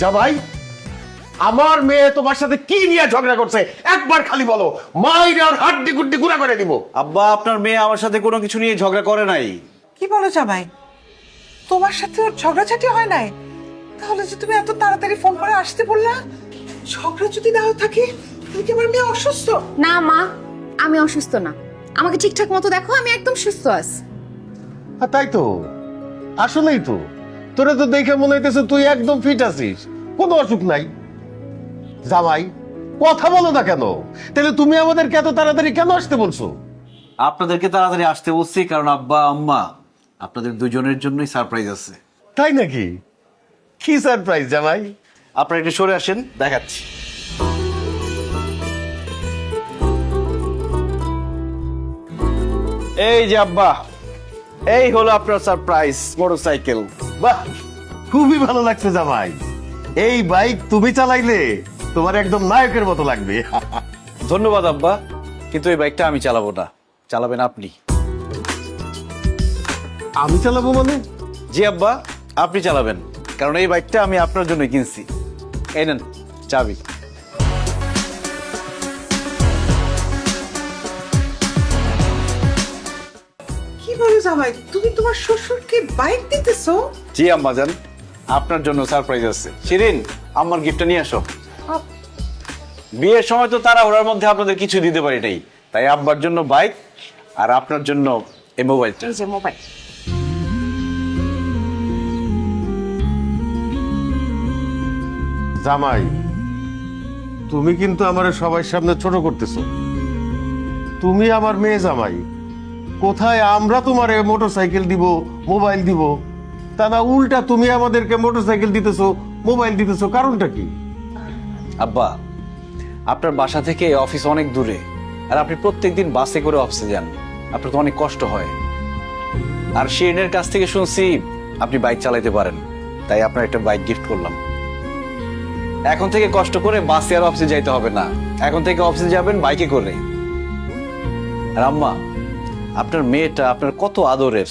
জামাই আমার মেয়ে তোমার সাথে কি নিয়ে ঝগড়া করছে? একবার খালি বলো মাইরে আর হাড্ডি গুড্ডি গুড়া করে দিব। আব্বা আপনার মেয়ে আমার সাথে কোনো কিছু নিয়ে ঝগড়া করে নাই। কি বলো জামাই? তোমার সাথে ওর ঝগড়াঝাটি হয় নাই? তাহলে যে তুমি এত তাড়াতাড়ি ফোন করে আসতে বললা? ঝগড়া যদি নাও থাকে তুমি কি আমার মেয়ে অসুস্থ? না মা আমি অসুস্থ না। আমাকে ঠিকঠাক মতো দেখো আমি একদম সুস্থ আছি। আর তাই তো আসলেই তো। তোরে তো দেখে মনে হইতেছে তুই একদম ফিট আছিস। কোনো অসুখ নাই। জামাই কথা বলো না কেন? তাহলে তুমি আমাদেরকে এত তাড়াতাড়ি কেন আসতে বলছো? আপনাদেরকে তাড়াতাড়ি আসতে বলছি কারণ আব্বা আম্মা আপনাদের দুজনের জন্যই সারপ্রাইজ আছে। তাই নাকি? কি সারপ্রাইজ জামাই? আপনারা একটু সরে আসেন দেখাচ্ছি। এই যে আব্বা এই হলো আপনার সারপ্রাইজ মোটরসাইকেল বাহ, খুবই ভালো লাগছে জামাই। এই বাইক তুমি চালাইলে তোমার একদম নায়কের মতো লাগবে। ধন্যবাদ আব্বা, কিন্তু এই বাইকটা আমি চালাবো না। চালাবেন আপনি। আমি চালাবো মানে? জি আব্বা, আপনি চালাবেন। কারণ এই বাইকটা আমি আপনার জন্য কিনছি। এই নেন, চাবি। কি জামাই? তুমি তোমার শ্বশুরকে বাইক দিতেছো? জি আম্মা জান আপনার জন্য সারপ্রাইজ আছে। শিরিন আমার গিফটটা নিয়ে আসো। বিয়ের সময় তো তারা ওরার মধ্যে আপনাদের কিছু দিতে পারি নাই। তাই আব্বার জন্য বাইক আর আপনার জন্য এই মোবাইলটা এই যে মোবাইল জামাই তুমি কিন্তু আমার সবার সামনে ছোট করতেছো। তুমি আমার মেয়ে জামাই। কোথায় আমরা তোমার মোটর সাইকেল দিব, মোবাইল দিব? তা না, উল্টা তুমি আমাদেরকে মোটর সাইকেল দিতেছো, মোবাইল দিতেছো, কারণটা কি? আব্বা, আপনার বাসা থেকে অফিস অনেক দূরে, আর আপনি প্রত্যেকদিন বাসে করে অফিসে যান। আপনার তো অনেক কষ্ট হয়। আর শিরিনের কাছ থেকে শুনছি, আপনি বাইক চালাতে পারেন। তাই আপনার একটা বাইক গিফট করলাম। এখন থেকে কষ্ট করে বাসে আর অফিসে যাইতে হবে না। এখন থেকে অফিসে যাবেন বাইকে করে। আর আম্মা আপনার মেয়েটা আপনার কত আদরের?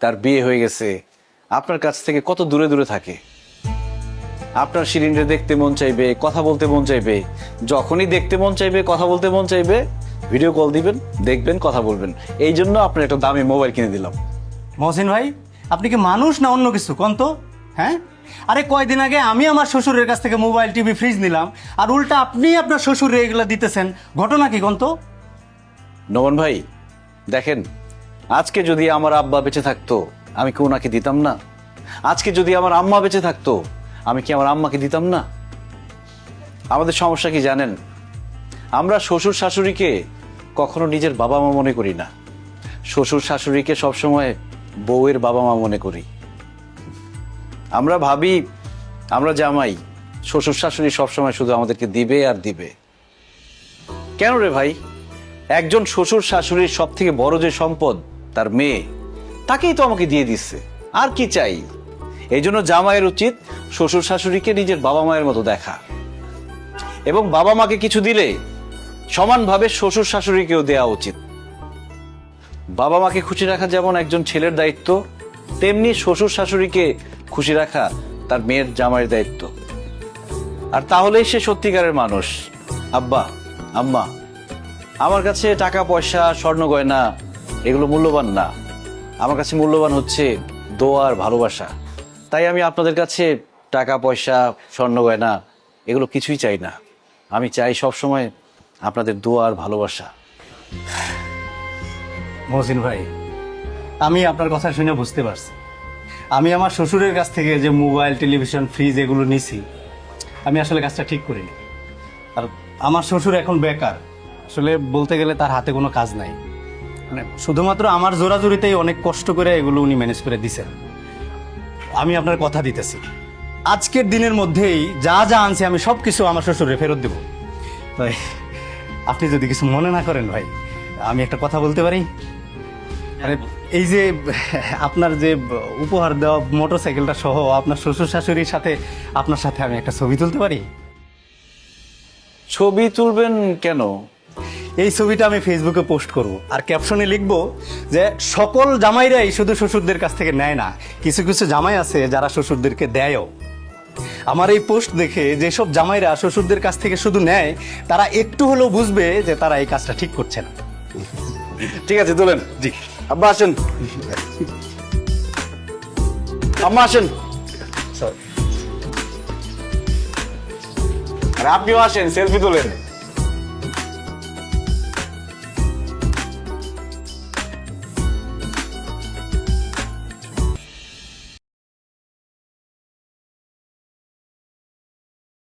তার বিয়ে হয়ে গেছে। আপনার কাছ থেকে কত দূরে দূরে থাকে? আপনার সিলিন্ডার দেখতে মন চাইবে কথা বলতে মন চাইবে। যখনই দেখতে মন চাইবে কথা বলতে মন চাইবে ভিডিও কল দিবেন দেখবেন কথা বলবেন। এই জন্য আপনার একটা দামি মোবাইল কিনে দিলাম। মহসিন ভাই আপনি কি মানুষ না অন্য কিছু? কোন তো? হ্যাঁ? আরে কয়দিন আগে আমি আমার শ্বশুরের কাছ থেকে মোবাইল টিভি ফ্রিজ নিলাম। আর উল্টা আপনি আপনার শ্বশুরে এগুলো দিতেছেন। ঘটনা কি কোন তো? নমন ভাই দেখেন, আজকে যদি আমার আব্বা বেঁচে থাকতো, আমি কি ওনাকে দিতাম না? আজকে যদি আমার আম্মা বেঁচে থাকতো, আমি কি আমার আম্মাকে দিতাম না? আমাদের সমস্যা কি জানেন? আমরা শ্বশুর শাশুড়িকে কখনো নিজের বাবা মা মনে করি না। শ্বশুর শাশুড়িকে সবসময় বউয়ের বাবা মা মনে করি। আমরা ভাবি, আমরা জামাই, শ্বশুর শাশুড়ি সবসময় শুধু আমাদেরকে দিবে আর দিবে। কেন রে ভাই? একজন শ্বশুর শাশুড়ির সব থেকে বড় যে সম্পদ, তার মেয়ে, তাকেই তো আমাকে দিয়ে দিচ্ছে। আর কি চাই? এই জন্য জামাইয়ের উচিত শ্বশুর শাশুড়িকে নিজের বাবা মায়ের মতো দেখা। এবং বাবা মাকে কিছু দিলে সমানভাবে শ্বশুর শাশুড়িকেও দেওয়া উচিত। বাবা মাকে খুশি রাখা যেমন একজন ছেলের দায়িত্ব, তেমনি শ্বশুর শাশুড়িকে খুশি রাখা তার মেয়ের জামাইয়ের দায়িত্ব। আর তাহলেই সে সত্যিকারের মানুষ। আব্বা, আম্মা আমার কাছে টাকা, পয়সা, স্বর্ণ গয়না এগুলো মূল্যবান না। আমার কাছে মূল্যবান হচ্ছে দোয়া আর ভালোবাসা। তাই আমি আপনাদের কাছে টাকা, পয়সা, স্বর্ণ গয়না এগুলো কিছুই চাই না। আমি চাই সব সময় আপনাদের দোয়া আর ভালোবাসা। মহসিন ভাই, আমি আপনার কথা শুনে বুঝতে পারছি। আমি আমার শ্বশুরের কাছ থেকে যে মোবাইল, টেলিভিশন, ফ্রিজ এগুলো নিছি, আমি আসলে কাজটা ঠিক করিনি। আর আমার শ্বশুর এখন বেকার আসলে বলতে গেলে তার হাতে কোনো কাজ নাই। মানে শুধুমাত্র আমার জোরাজুরিতেই অনেক কষ্ট করে এগুলো উনি ম্যানেজ করে দিছেন। আমি আপনার কথা দিতেছি। আজকের দিনের মধ্যেই যা যা আনছি আমি সব কিছু আমার শ্বশুরে ফেরত দেব। তাই আপনি যদি কিছু মনে না করেন ভাই, আমি একটা কথা বলতে পারি? আরে এই যে আপনার যে উপহার দেওয়া মোটরসাইকেলটা সহ আপনার শ্বশুর শাশুড়ির সাথে, আপনার সাথে আমি একটা ছবি তুলতে পারি? ছবি তুলবেন কেন? এই ছবিটা আমি ফেসবুকে পোস্ট করব। আর ক্যাপশনে লিখব যে সকল জামাইরাই শুধু শ্বশুরদের কাছ থেকে নেয় না। কিছু কিছু জামাই আছে যারা শ্বশুরদেরকে দেয়ও। আমার এই পোস্ট দেখে যেসব জামাইরা শ্বশুরদের কাছ থেকে শুধু নেয় তারা একটু হলেও বুঝবে যে তারা এই কাজটা ঠিক করছে না। ঠিক আছে তোলেন। জি। আব্বা আসেন। আম্মা আসেন। আর আপনিও আসেন সেলফি তোলেন।